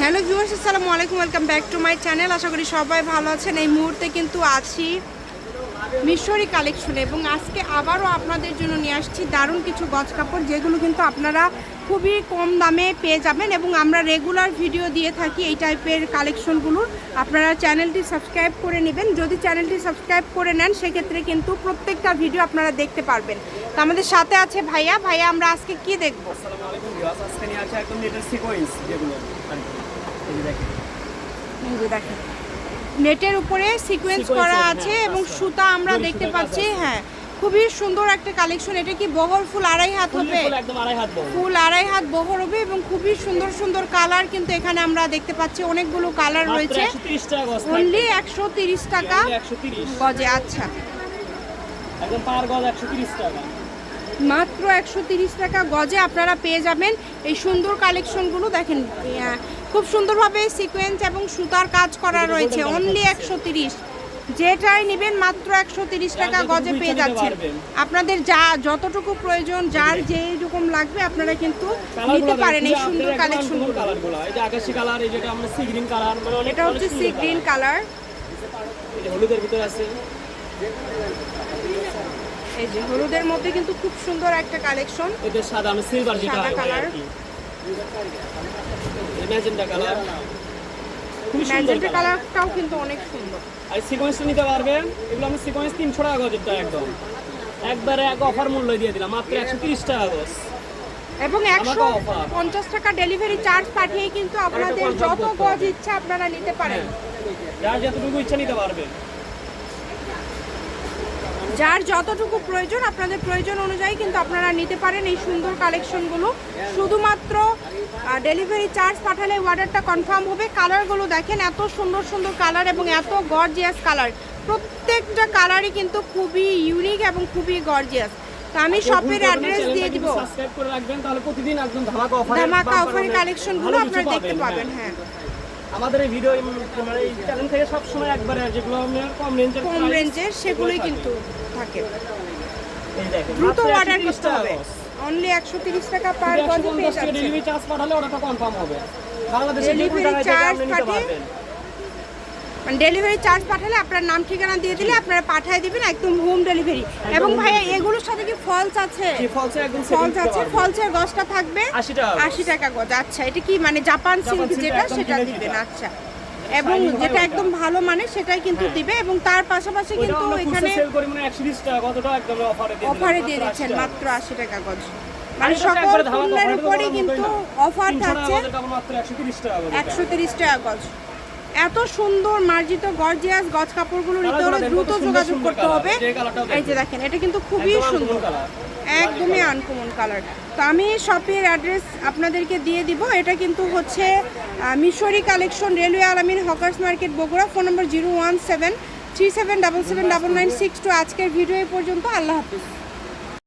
Hello viewers, আসসালামু আলাইকুম welcome back to my channel আশা করি সবাই ভালো আছেন। এই মুহূর্তে কিন্তু আছি মিশরি কালেকশনে এবং আজকে আবারও আপনাদের জন্য নিয়ে আসছি দারুণ কিছু গজ কাপড়, যেগুলো কিন্তু আপনারা খুবই কম দামে পেয়ে যাবেন এবং আমরা রেগুলার ভিডিও দিয়ে থাকি এই টাইপের কালেকশনগুলোর আপনারা চ্যানেলটি সাবস্ক্রাইব করে নেবেন। যদি চ্যানেলটি সাবস্ক্রাইব করে নেন, সেক্ষেত্রে কিন্তু প্রত্যেকটা ভিডিও আপনারা দেখতে পারবেন। তো আমাদের সাথে আছে ভাইয়া। ভাইয়া, আমরা আজকে কি দেখব? দেখেন। নেটের উপরে সিকোয়েন্স করা আছে হ্যাঁ, এবং আচ্ছা। সুতা আমরা দেখতে পাচ্ছি হ্যাঁ। খুবই সুন্দর একটা কালেকশন এটা কি বহর ফুল আড়াই হাত হবে? ফুল আড়াই হাত বহর। হবে এবং খুবই সুন্দর সুন্দর কালার কিন্তু এখানে আমরা দেখতে পাচ্ছি। অনেকগুলো কালার রয়েছে। 130 অনলি একশো তিরিশ টাকা গজে আচ্ছা। একদম পার গজ 130 টাকা। মাত্র একশো তিরিশ টাকা গজে আপনারা পেয়ে যাবেন। এই সুন্দর কালেকশনগুলো দেখেন খুব সুন্দরভাবে সিকোয়েন্স এবং সুতার কাজ করা রয়েছে। অনলি একশো তিরিশ। যেটাই নেবেন মাত্র একশো তিরিশ টাকা গজে পেয়ে যাচ্ছেন। আপনাদের যা যতটুকু প্রয়োজন যার যেরকম লাগবে আপনারা কিন্তু নিতে পারেন এই সুন্দর কালেকশন কালার কালার মানে এটা হচ্ছে সি গ্রিন কালার এই যে হলুদের ভিতর আছে। এই যে হলুদের মধ্যে কিন্তু খুব সুন্দর একটা কালেকশন সাদা আমি সিলভার যেটা সাদা হয় আর colour। কি। Magenta colour. খুব সুন্দর ম্যাজেন্টা কালারটাও কিন্তু অনেক সুন্দর। আর সিকোয়েন্সটা নিতে পারবেন এগুলো আমি সিকোয়েন্স তিনশো টাকা গজেরটা একদম। একবারে এক অফার মূল্য দিয়ে দিলাম মাত্র একশো তিরিশ টাকা গজ এবং একশো পঞ্চাশ টাকা ডেলিভারি চার্জ পাঠিয়ে কিন্তু আপনাদের যত গজ ইচ্ছা আপনারা নিতে পারেন। যার যতটুকু ইচ্ছা নিতে পারবেন যার যতটুকু প্রয়োজন আপনাদের প্রয়োজন অনুযায়ী কিন্তু আপনারা নিতে পারেন এই সুন্দর কালেকশনগুলো। শুধুমাত্র ডেলিভারি চার্জ পাঠালে অর্ডারটা কনফার্ম হবে। কালারগুলো দেখেন এত সুন্দর সুন্দর কালার এবং এত গর্জিয়াস কালার প্রত্যেকটা কালারই কিন্তু খুবই ইউনিক এবং খুবই গর্জিয়াস তো আমি শপের অ্যাড্রেস দিয়ে দিব। সাবস্ক্রাইব করে রাখবেন তাহলে প্রতিদিন একদম ধামাকা অফার ধামাকা অফারের কালেকশনগুলো আপনারা দেখতে পাবেন হ্যাঁ। আমাদের এই ভিডিও মানে এই চ্যানেল থেকে সব সময় একবারে যেগুলো আমরা কম রেঞ্জের কম রেঞ্জের সেগুলোই কিন্তু থাকে। দ্রুত অর্ডার করতে হবে। অনলি একশো তিরিশ টাকা পার বডি গজে পেয়ে যাচ্ছে। ডেলিভারি চার্জ পাঠালে ওটা কনফার্ম হবে। বাংলাদেশে যে কোনো জায়গায় থেকে আপনি নিতে পাঠিয়ে পারবেন। মানে ডেলিভারি চার্জ পাঠালে আপনার নাম ঠিকানা দিয়ে দিলে আপনারা পাঠিয়ে দিবেন একদম হোম ডেলিভারি এবং ভাইয়া এগুলোর সাথে কি ফলস আছে? ফলসে আছে ফলসের গজটা থাকবে। 80 টাকা গজ। আশি টাকা গজ আচ্ছা এটা কি মানে জাপান সিল্ক যেটা সেটা দিবেন আচ্ছা। এবং যেটা একদম ভালো মানে সেটাই কিন্তু হ্যাঁ। দিবে এবং তার পাশাপাশি কিন্তু এখানে সেল করি মানে 120 টাকা কতটা একদম অফারে দিয়ে অফারে দিয়ে দিচ্ছেন মাত্র আশি টাকা গজ। মানে সকল পণ্যের উপরে কিন্তু অফার 300 থাকছে। গজের কাপড় মাত্র 130 টাকা গজের একশো তিরিশ টাকা গজ। এত সুন্দর মার্জিত গর্জিয়াস গজ কাপড়গুলো নিতে হলে দ্রুত যোগাযোগ করতে হবে। এই যে দেখেন এটা কিন্তু খুবই সুন্দর। একদমই আনকমন কালার। তো আমি শপের অ্যাড্রেস আপনাদেরকে দিয়ে দিব। এটা কিন্তু হচ্ছে Mishri collection railway Alamin hawkers market Bogura. Phone number zero one seven three seven double seven double nine six two আজকের ভিডিও এই পর্যন্ত। আল্লাহ হাফিজ।